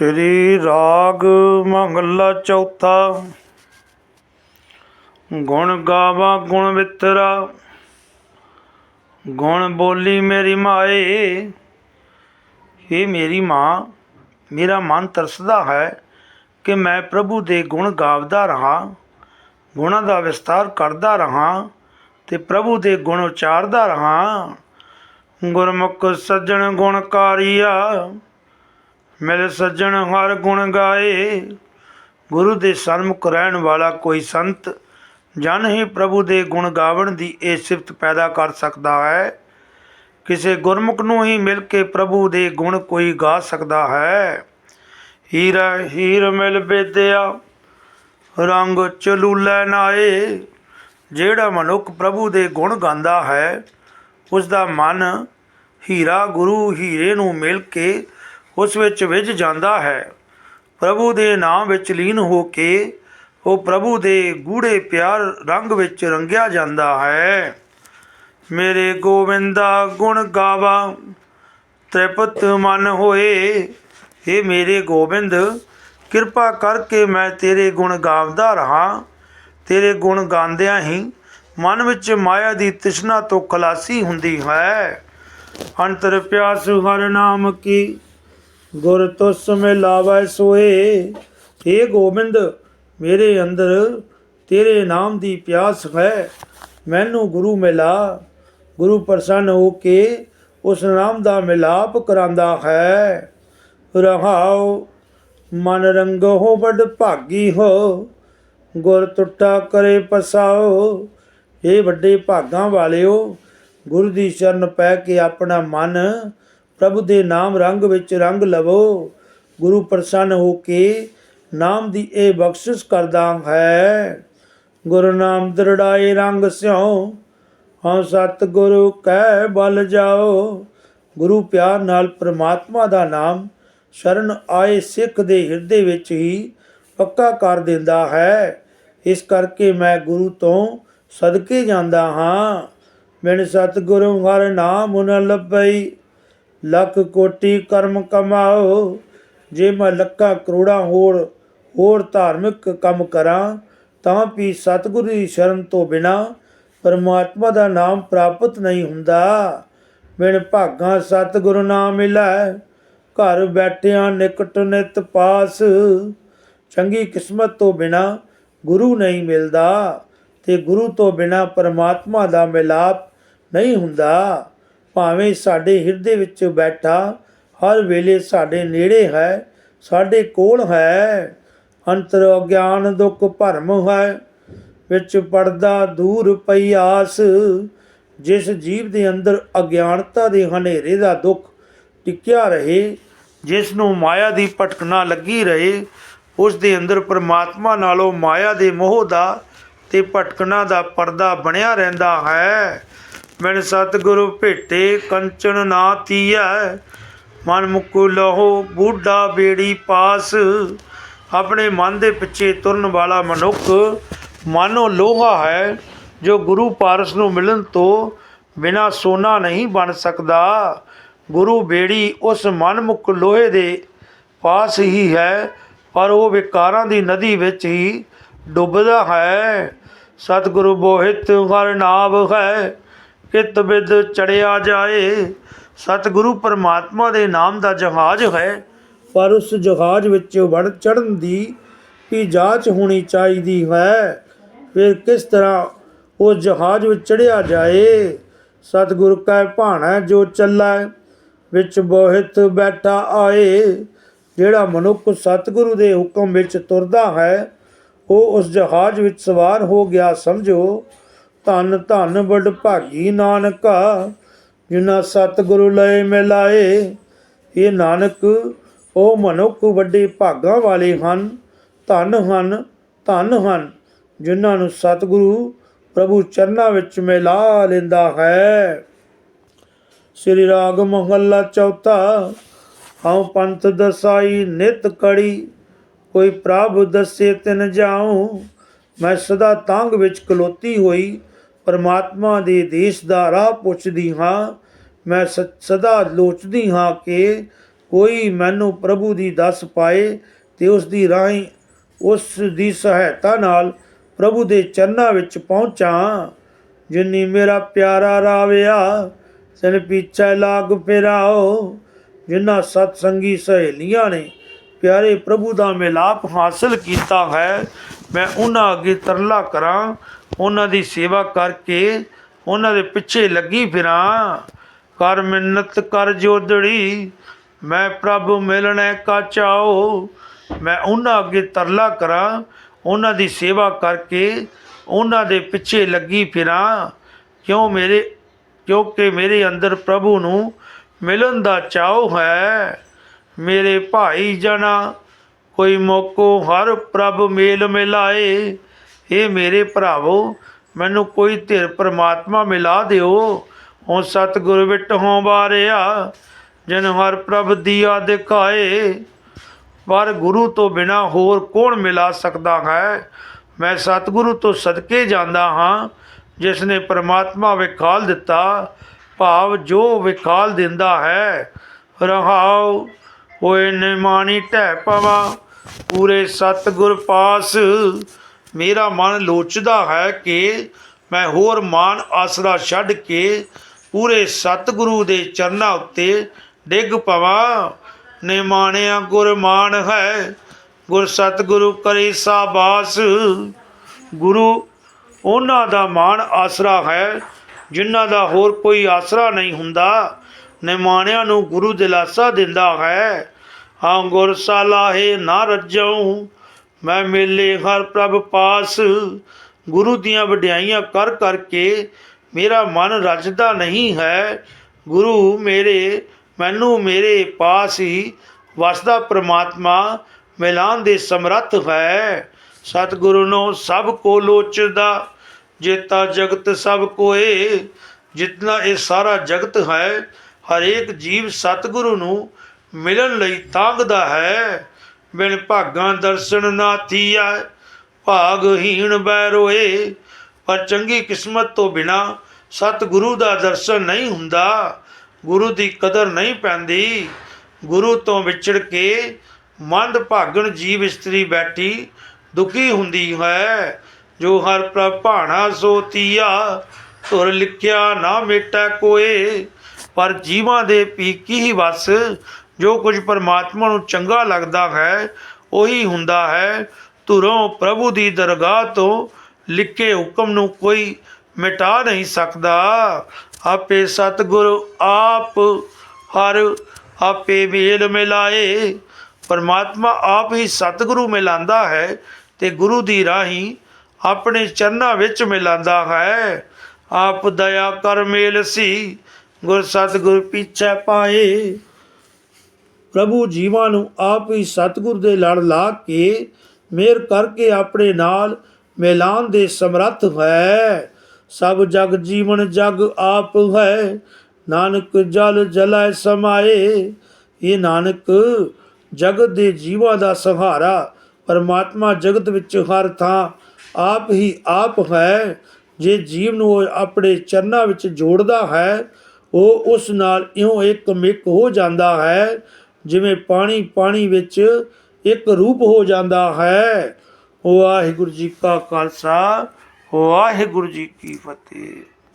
ਸ੍ਰੀ ਰਾਗ ਮਹੱਲਾ ਚੌਥਾ। ਗੁਣ ਗਾਵਾ, ਗੁਣ ਵਿਤਰਾ ਗੁਣ ਬੋਲੀ ਮੇਰੀ ਮਾਏ। ਇਹ ਮੇਰੀ ਮਾਂ, ਮੇਰਾ ਮਨ ਤਰਸਦਾ ਹੈ ਕਿ ਮੈਂ ਪ੍ਰਭੂ ਦੇ ਗੁਣ ਗਾਵਦਾ ਰਹਾ, ਗੁਣਾਂ ਦਾ ਵਿਸਤਾਰ ਕਰਦਾ ਰਹਾ ਤੇ ਪ੍ਰਭੂ ਦੇ ਗੁਣ ਉਚਾਰਦਾ ਰਹਾ। ਗੁਰਮੁਖ ਸੱਜਣ ਗੁਣਕਾਰੀਆ ਮਿਲ ਸੱਜਣ ਹਰ ਗੁਣ ਗਾਏ। ਗੁਰੂ ਦੇ ਸਨਮੁਖ ਰਹਿਣ ਵਾਲਾ ਕੋਈ ਸੰਤ ਜਨ ਹੀ ਪ੍ਰਭੂ ਦੇ ਗੁਣ ਗਾਵਣ ਦੀ ਇਹ ਸਿਫਤ ਪੈਦਾ ਕਰ ਸਕਦਾ ਹੈ। ਕਿਸੇ ਗੁਰਮੁਖ ਨੂੰ ਹੀ ਮਿਲ ਕੇ ਪ੍ਰਭੂ ਦੇ ਗੁਣ ਕੋਈ ਗਾ ਸਕਦਾ ਹੈ। ਹੀਰਾ ਹੀਰ ਮਿਲ ਬੇਦਿਆ, ਰੰਗ ਚਲੂਲੇ ਨਾਏ। ਜਿਹੜਾ ਮਨੁੱਖ ਪ੍ਰਭੂ ਦੇ ਗੁਣ ਗਾਉਂਦਾ ਹੈ ਉਸ ਦਾ ਮਨ ਹੀਰਾ ਗੁਰੂ ਹੀਰੇ ਨੂੰ ਮਿਲ ਕੇ ਉਸ ਵਿੱਚ ਵਿਝ ਜਾਂਦਾ ਹੈ। ਪ੍ਰਭੂ ਦੇ ਨਾਮ ਵਿੱਚ ਲੀਨ ਹੋ ਕੇ ਉਹ ਪ੍ਰਭੂ ਦੇ ਗੂੜੇ ਪਿਆਰ ਰੰਗ ਵਿੱਚ ਰੰਗਿਆ ਜਾਂਦਾ ਹੈ। ਮੇਰੇ ਗੋਵਿੰਦਾ ਗੁਣ ਗਾਵਾ, ਤ੍ਰਿਪਤ ਮਨ ਹੋਏ। ਇਹ ਮੇਰੇ ਗੋਬਿੰਦ, ਕਿਰਪਾ ਕਰਕੇ ਮੈਂ ਤੇਰੇ ਗੁਣ ਗਾਵਦਾ ਰਹਾ। ਤੇਰੇ ਗੁਣ ਗਾਉਂਦਿਆਂ ਹੀ ਮਨ ਵਿੱਚ ਮਾਇਆ ਦੀ ਤ੍ਰਿਸ਼ਨਾ ਤੋਂ ਖਲਾਸੀ ਹੁੰਦੀ ਹੈ। ਅੰਤਰ ਪਿਆਸ ਹਰ ਨਾਮ ਕੀ ਗੁਰ ਤੁਸ ਮੇ ਲਾਵੈ ਸੋਏ। हे ਗੋਬਿੰਦ, ਮੇਰੇ ਅੰਦਰ ਤੇਰੇ ਨਾਮ ਦੀ ਪਿਆਸ ਹੈ, ਮੈਨੂੰ ਗੁਰੂ ਮਿਲਾ। ਗੁਰੂ ਪ੍ਰਸੰਨ ਹੋ ਕੇ ਉਸ ਨਾਮ ਦਾ ਮਿਲਾਪ ਕਰਾਂਦਾ ਹੈ। ਰਹਾਉ, ਮਨ ਰੰਗ ਹੋ ਬੜ ਭਾਗੀ ਹੋ। ਗੁਰ ਟੁੱਟਾ ਕਰੇ ਪਸਾਓ। ਇਹ ਵੱਡੇ ਭਾਗਾਂ ਵਾਲਿਓ, ਗੁਰੂ ਦੀ ਸ਼ਰਨ ਪੈ ਕੇ ਆਪਣਾ ਮਨ ਪ੍ਰਭੂ ਦੇ ਨਾਮ ਰੰਗ ਵਿੱਚ ਰੰਗ ਲਵੋ। ਗੁਰੂ ਪ੍ਰਸੰਨ ਹੋ ਕੇ ਨਾਮ ਦੀ ਇਹ ਬਖਸ਼ਿਸ਼ ਕਰਦਾ ਹੈ। ਗੁਰੂ ਨਾਮ ਦਰੜਾਏ ਰੰਗ ਸਿਉ, ਹਾਂ ਸਤ ਗੁਰੂ ਕਹਿ ਬਲ ਜਾਓ। ਗੁਰੂ ਪਿਆਰ ਨਾਲ ਪ੍ਰਮਾਤਮਾ ਦਾ ਨਾਮ ਸ਼ਰਨ ਆਏ ਸਿੱਖ ਦੇ ਹਿਰਦੇ ਵਿੱਚ ਹੀ ਪੱਕਾ ਕਰ ਦਿੰਦਾ ਹੈ। ਇਸ ਕਰਕੇ ਮੈਂ ਗੁਰੂ ਤੋਂ ਸਦਕੇ ਜਾਂਦਾ ਹਾਂ। ਮੈਨੂੰ ਸਤਿਗੁਰੂ ਹਰ ਨਾਮ ਨ ਲੱਭਈ ਲੱਖ ਕੋਟੀ ਕਰਮ ਕਮਾਓ, ਜੇ ਮੈਂ ਲੱਖਾਂ ਕਰੋੜਾਂ ਹੋਰ ਹੋਰ ਧਾਰਮਿਕ ਕੰਮ ਕਰਾਂ, ਤਾਂ ਵੀ ਸਤਿਗੁਰੂ ਦੀ ਸ਼ਰਨ ਤੋਂ ਬਿਨਾ ਪਰਮਾਤਮਾ ਦਾ ਨਾਮ ਪ੍ਰਾਪਤ ਨਹੀਂ ਹੁੰਦਾ। ਬਿਨ ਭਾਗਾ ਸਤਿਗੁਰੂ ਨਾਮ ਮਿਲੈ, ਘਰ ਬੈਠਿਆਂ ਨਿਕਟ ਨਿਤ ਪਾਸ। ਚੰਗੀ ਕਿਸਮਤ ਤੋਂ ਬਿਨਾ ਗੁਰੂ ਨਹੀਂ ਮਿਲਦਾ, ਤੇ ਗੁਰੂ ਤੋਂ ਬਿਨਾ ਪਰਮਾਤਮਾ ਦਾ ਮਿਲਾਪ ਨਹੀਂ ਹੁੰਦਾ। ਭਾਵੇਂ ਸਾਡੇ ਹਿਰਦੇ ਵਿੱਚ ਬੈਠਾ ਹਰ ਵੇਲੇ ਸਾਡੇ ਨੇੜੇ ਹੈ, ਸਾਡੇ ਕੋਲ ਹੈ। ਅੰਤਰ ਅਗਿਆਨ ਦੁੱਖ ਭਰਮ ਹੈ, ਵਿੱਚ ਪਰਦਾ ਦੂਰ ਪਈ ਆਸ ਜਿਸ ਜੀਵ ਦੇ ਅੰਦਰ ਅਗਿਆਨਤਾ ਦੇ ਹਨੇਰੇ ਦਾ ਦੁੱਖ ਟਿਕਿਆ ਰਹੇ, ਜਿਸ ਨੂੰ ਮਾਇਆ ਦੀ ਭਟਕਣਾ ਲੱਗੀ ਰਹੇ, ਉਸ ਦੇ ਅੰਦਰ ਪਰਮਾਤਮਾ ਨਾਲੋਂ ਮਾਇਆ ਦੇ ਮੋਹ ਦਾ ਤੇ ਭਟਕਣਾ ਦਾ ਪਰਦਾ ਬਣਿਆ ਰਹਿੰਦਾ ਹੈ। ਮੈਨ ਸਤਿਗੁਰੂ ਭੇਟੇ, ਕੰਚਨ ਨਾ ਤੀਐ, ਮਨ ਮੁਕੁ ਲਹੋ, ਬੂਢਾ ਬੇੜੀ ਪਾਸ। ਆਪਣੇ ਮਨ ਦੇ ਪਿੱਛੇ ਤੁਰਨ ਵਾਲਾ ਮਨੁੱਖ, ਮਾਨੋ ਲੋਹਾ ਹੈ, ਜੋ ਗੁਰੂ ਪਾਰਸ ਨੂੰ ਮਿਲਣ ਤੋਂ ਬਿਨਾ ਸੋਨਾ ਨਹੀਂ ਬਣ ਸਕਦਾ। ਗੁਰੂ ਬੇੜੀ ਉਸ ਮਨਮੁਖ ਲੋਹੇ ਦੇ ਪਾਸ ਹੀ ਹੈ, ਪਰ ਉਹ ਵਿਕਾਰਾਂ ਦੀ ਨਦੀ ਵਿੱਚ ਹੀ ਡੁੱਬਦਾ ਹੈ। ਸਤਿਗੁਰੂ ਬੋਹਿਤ ਹਰ ਨਾਵ ਹੈ। ਕਿਤ ਬਿਦ ਚੜਿਆ ਜਾਏ, ਸਤਿਗੁਰੂ ਪਰਮਾਤਮਾ ਦੇ ਨਾਮ ਦਾ ਜਹਾਜ਼ ਹੈ, ਪਰ ਉਸ ਜਹਾਜ਼ ਵਿੱਚ ਵੜ ਚੜਨ ਦੀ ਵੀ ਜਾਂਚ ਹੋਣੀ ਚਾਹੀਦੀ ਹੈ। ਫਿਰ ਕਿਸ ਤਰ੍ਹਾਂ ਉਸ ਜਹਾਜ਼ ਵਿੱਚ ਚੜਿਆ ਜਾਏ? ਸਤਿਗੁਰੂ ਕੈ ਭਾਣਾ, ਜੋ ਚੱਲੈ, ਵਿੱਚ ਬੋਹਿਤ ਬੈਠਾ ਆਏ। ਜਿਹੜਾ ਮਨੁੱਖ ਸਤਿਗੁਰੂ ਦੇ ਹੁਕਮ ਵਿੱਚ ਤੁਰਦਾ ਹੈ, ਉਹ ਉਸ ਜਹਾਜ਼ ਵਿੱਚ ਸਵਾਰ ਹੋ ਗਿਆ, ਸਮਝੋ। ਧੰਨ ਧੰਨ ਬੜ ਭਾਗੀ ਨਾਨਕਾ ਜਿਨ੍ਹਾਂ ਸਤਿਗੁਰੂ ਲਏ ਮਿਲਾਏ ਇਹ ਨਾਨਕ ਉਹ ਮਨੁੱਖ ਵੱਡੇ ਭਾਗਾਂ ਵਾਲੇ ਹਨ, ਧਨ ਹਨ, ਧੰਨ ਹਨ, ਜਿਨ੍ਹਾਂ ਨੂੰ ਸਤਿਗੁਰੂ ਪ੍ਰਭੂ ਚਰਨਾਂ ਵਿੱਚ ਮਿਲਾ ਲੈਂਦਾ ਹੈ। ਸ੍ਰੀ ਰਾਗ ਮਹੱਲਾ ਚੌਥਾ, ਹਉ ਪੰਥ ਦਸਾਈ ਨਿਤ ਕੜੀ, ਕੋਈ ਪ੍ਰਭ ਦੱਸੇ ਤਿਨ ਜਾਉ, ਮੈਂ ਸਦਾ ਤਾਂਗ ਵਿੱਚ ਕਲੋਤੀ ਹੋਈ। ਪਰਮਾਤਮਾ ਦੇ ਦੇਸ਼ ਦਾ ਰਾਹ ਪੁੱਛਦੀ ਹਾਂ, ਮੈਂ ਸ- ਸਦਾ ਲੋਚਦੀ ਹਾਂ ਕਿ ਕੋਈ ਮੈਨੂੰ ਪ੍ਰਭੂ ਦੀ ਦੱਸ ਪਾਏ ਤੇ ਉਸ ਦੀ ਰਾਹੀਂ ਉਸ ਦੀ ਸਹਾਇਤਾ ਨਾਲ ਪ੍ਰਭੂ ਦੇ ਚਰਨਾਂ ਵਿੱਚ ਪਹੁੰਚਾਂ। ਜਿਨੀ ਮੇਰਾ ਪਿਆਰਾ ਰਾਵਿਆ ਸਨ ਪਿੱਛੇ ਲਾਗ ਫਿਰਾਓ, ਜਿਨ੍ਹਾਂ ਸਤ ਸੰਗੀ ਸਹੇਲੀਆਂ ਨੇ ਪਿਆਰੇ ਪ੍ਰਭੂ ਦਾ ਮਿਲਾਪ ਹਾਸਲ ਕੀਤਾ ਹੈ। ਮੈਂ ਉਹਨਾਂ ਅੱਗੇ ਤਰਲਾ ਕਰਾਂ, ਉਹਨਾਂ ਦੀ ਸੇਵਾ ਕਰਕੇ ਉਹਨਾਂ ਦੇ ਪਿੱਛੇ ਲੱਗੀ ਫਿਰਾਂ। ਕਰ ਮਿੰਨਤ ਕਰ ਜੋਦੜੀ ਮੈਂ ਪ੍ਰਭੂ ਮਿਲਣੇ ਕਾ ਚਾਓ। ਮੈਂ ਉਹਨਾਂ ਅੱਗੇ ਤਰਲਾ ਕਰਾਂ, ਉਹਨਾਂ ਦੀ ਸੇਵਾ ਕਰਕੇ ਉਹਨਾਂ ਦੇ ਪਿੱਛੇ ਲੱਗੀ ਫਿਰਾਂ। ਕਿਉਂ ਮੇਰੇ, ਕਿਉਂਕਿ ਮੇਰੇ ਅੰਦਰ ਪ੍ਰਭੂ ਨੂੰ ਮਿਲਣ ਦਾ ਚਾਅ ਹੈ। ਮੇਰੇ ਭਾਈ ਜਨਾ ਕੋਈ ਮੋਕੋ ਹਰ ਪ੍ਰਭ ਮੇਲ ਮਿਲਾਏ। ਇਹ ਮੇਰੇ ਭਰਾਵੋ, ਮੈਨੂੰ ਕੋਈ ਧਿਰ ਪ੍ਰਮਾਤਮਾ ਮਿਲਾ ਦਿਓ। ਹੁਣ ਸਤਿਗੁਰ ਵਿਟ ਹੋਂ ਬਾਰਿਆ ਜਿਨ ਹਰ ਪ੍ਰਭ ਦੀਆ ਦਿਖਾਏ। ਪਰ ਗੁਰੂ ਤੋਂ ਬਿਨਾ ਹੋਰ ਕੌਣ ਮਿਲਾ ਸਕਦਾ ਹੈ? ਮੈਂ ਸਤਿਗੁਰੂ ਤੋਂ ਸਦਕੇ ਜਾਂਦਾ ਹਾਂ, ਜਿਸ ਨੇ ਪ੍ਰਮਾਤਮਾ ਵਿਖਾਲ ਦਿੱਤਾ। ਭਾਵ ਜੋ ਵਿਖਾਲ ਦਿੰਦਾ ਹੈ, ਰਹਾਉ ਹੋਏ ਨਿਮਾਣੀ ਢਹਿ ਪਵਾ, ਪੂਰੇ ਸਤਿਗੁਰ ਪਾਸ। ਮੇਰਾ ਮਨ ਲੋਚਦਾ ਹੈ ਕਿ ਮੈਂ ਹੋਰ ਮਾਨ ਆਸਰਾ ਛੱਡ ਕੇ ਪੂਰੇ ਸਤਿਗੁਰੂ ਦੇ ਚਰਨਾਂ ਉੱਤੇ ਡਿੱਗ ਪਵਾਂ। ਨਿਮਾਣਿਆ ਗੁਰਮਾਨ ਹੈ, ਗੁਰ ਸਤਿਗੁਰੂ ਕਰੇ ਸਾਬਾਸ। ਗੁਰੂ, ਉਹਨਾਂ ਦਾ ਮਾਣ ਆਸਰਾ ਹੈ, ਜਿਨ੍ਹਾਂ ਦਾ ਹੋਰ ਕੋਈ ਆਸਰਾ ਨਹੀਂ ਹੁੰਦਾ। ਨਿਮਾਣਿਆਂ ਨੂੰ ਗੁਰੂ ਦਿਲਾਸਾ ਦਿੰਦਾ ਹੈ। ਹਾਂ ਗੁਰ ਸਾਲਾਹੇ ਨਾ ਰੱਜਉ। ਮੈਂ ਮੇਲੇ ਹਰ ਪ੍ਰਭ ਪਾਸ। ਗੁਰੂ ਦੀਆਂ ਵਡਿਆਈਆਂ ਕਰ ਕਰਕੇ ਮੇਰਾ ਮਨ ਰੱਜਦਾ ਨਹੀਂ ਹੈ। ਗੁਰੂ ਮੇਰੇ, ਮੈਨੂੰ ਮੇਰੇ ਪਾਸ ਹੀ ਵਸਦਾ ਪ੍ਰਮਾਤਮਾ, ਮਿਲਾਨ ਦੇ ਸਮਰੱਥ ਹੈ। ਸਤਿਗੁਰੂ ਨੂੰ ਸਭ ਕੋ ਲੋਚਦਾ, ਜੇਤਾ ਜਗਤ ਸਭ ਕੋਏ। ਜਿਤਨਾ ਇਹ ਸਾਰਾ ਜਗਤ ਹੈ ਹਰੇਕ ਜੀਵ ਸਤਿਗੁਰੂ ਨੂੰ ਮਿਲਣ ਲਈ ਤਾਂਗਦਾ ਹੈ। ਬਿਨ ਭਾਗਾਂ ਦਰਸ਼ਨ ਨਾ ਥੀਆ ਭਾਗਹੀਣ ਬੈ ਰੋਏ। ਪਰ ਚੰਗੀ ਕਿਸਮਤ ਤੋਂ ਬਿਨਾ ਸਤਿਗੁਰੂ ਦਾ ਦਰਸ਼ਨ ਨਹੀਂ ਹੁੰਦਾ। ਗੁਰੂ ਦੀ ਕਦਰ ਨਹੀਂ ਪੈਂਦੀ। ਗੁਰੂ ਤੋਂ ਵਿਛੜ ਕੇ ਮੰਦ ਭਾਗਣ ਜੀਵ ਇਸਤਰੀ ਬੈਠੀ ਦੁਖੀ ਹੁੰਦੀ ਹੈ। ਜੋ ਹਰ ਪ੍ਰਭ ਭਾਣਾ ਸੋਤੀਆ ਤੁਰ ਲਿਖਿਆ ਨਾ ਮੇਟਾ ਕੋਏ। ਪਰ ਜੀਵਾਂ ਦੇ ਪੀਕੀ ਹੀ ਵਸ, ਜੋ ਕੁਝ ਪਰਮਾਤਮਾ ਨੂੰ ਚੰਗਾ ਲੱਗਦਾ ਹੈ, ਉਹੀ ਹੁੰਦਾ ਹੈ। ਧੁਰੋਂ ਪ੍ਰਭੂ ਦੀ ਦਰਗਾਹ ਤੋਂ ਲਿਖੇ ਹੁਕਮ ਨੂੰ ਕੋਈ ਮਿਟਾ ਨਹੀਂ ਸਕਦਾ। ਆਪੇ ਸਤਿਗੁਰੂ ਆਪ ਹਰ ਆਪੇ ਮੇਲ ਮਿਲਾਏ। ਪਰਮਾਤਮਾ ਆਪ ਹੀ ਸਤਿਗੁਰੂ ਮਿਲਾਂਦਾ ਹੈ ਤੇ ਗੁਰੂ ਦੀ ਰਾਹੀਂ ਆਪਣੇ ਚਰਨਾਂ ਵਿੱਚ ਮਿਲਾਂਦਾ ਹੈ। ਆਪ ਦਇਆ ਕਰ ਮੇਲ ਸੀ। ਗੁਰ ਸਤਿਗੁਰ ਪਿੱਛੇ ਪਾਏ। ਪ੍ਰਭੂ ਜੀਵਾਂ ਨੂੰ ਆਪ ਹੀ ਸਤਿਗੁਰ ਦੇ ਲੜ ਲਾ ਕੇ ਮੇਰ ਕਰਕੇ ਆਪਣੇ ਨਾਲ ਮਿਲਾਨ ਦੇ ਸਮਰੱਥ ਹੈ। ਸਭ ਜਗ ਜੀਵਨ ਜਗ ਆਪ ਹੈ। ਨਾਨਕ ਜਲ ਜਲੈ ਸਮਾਏ। ਇਹ ਨਾਨਕ ਜਗਤ ਦੇ ਜੀਵਾਂ ਦਾ ਸਹਾਰਾ ਪਰਮਾਤਮਾ ਜਗਤ ਵਿੱਚ ਹਰ ਥਾਂ ਆਪ ਹੀ ਆਪ ਹੈ। ਜੇ ਜੀਵ ਨੂੰ ਉਹ ਆਪਣੇ ਚਰਨਾਂ ਵਿੱਚ ਜੋੜਦਾ ਹੈ ਉਹ ਉਸ ਨਾਲ ਇਉਂ ਇੱਕ ਮਿਕ ਹੋ ਜਾਂਦਾ ਹੈ, ਜਿਵੇਂ ਪਾਣੀ ਪਾਣੀ ਵਿੱਚ ਇੱਕ ਰੂਪ ਹੋ ਜਾਂਦਾ ਹੈ। ਵਾਹਿਗੁਰੂ ਜੀ ਕਾ ਖਾਲਸਾ, ਵਾਹਿਗੁਰੂ ਜੀ ਕੀ ਫਤਿਹ।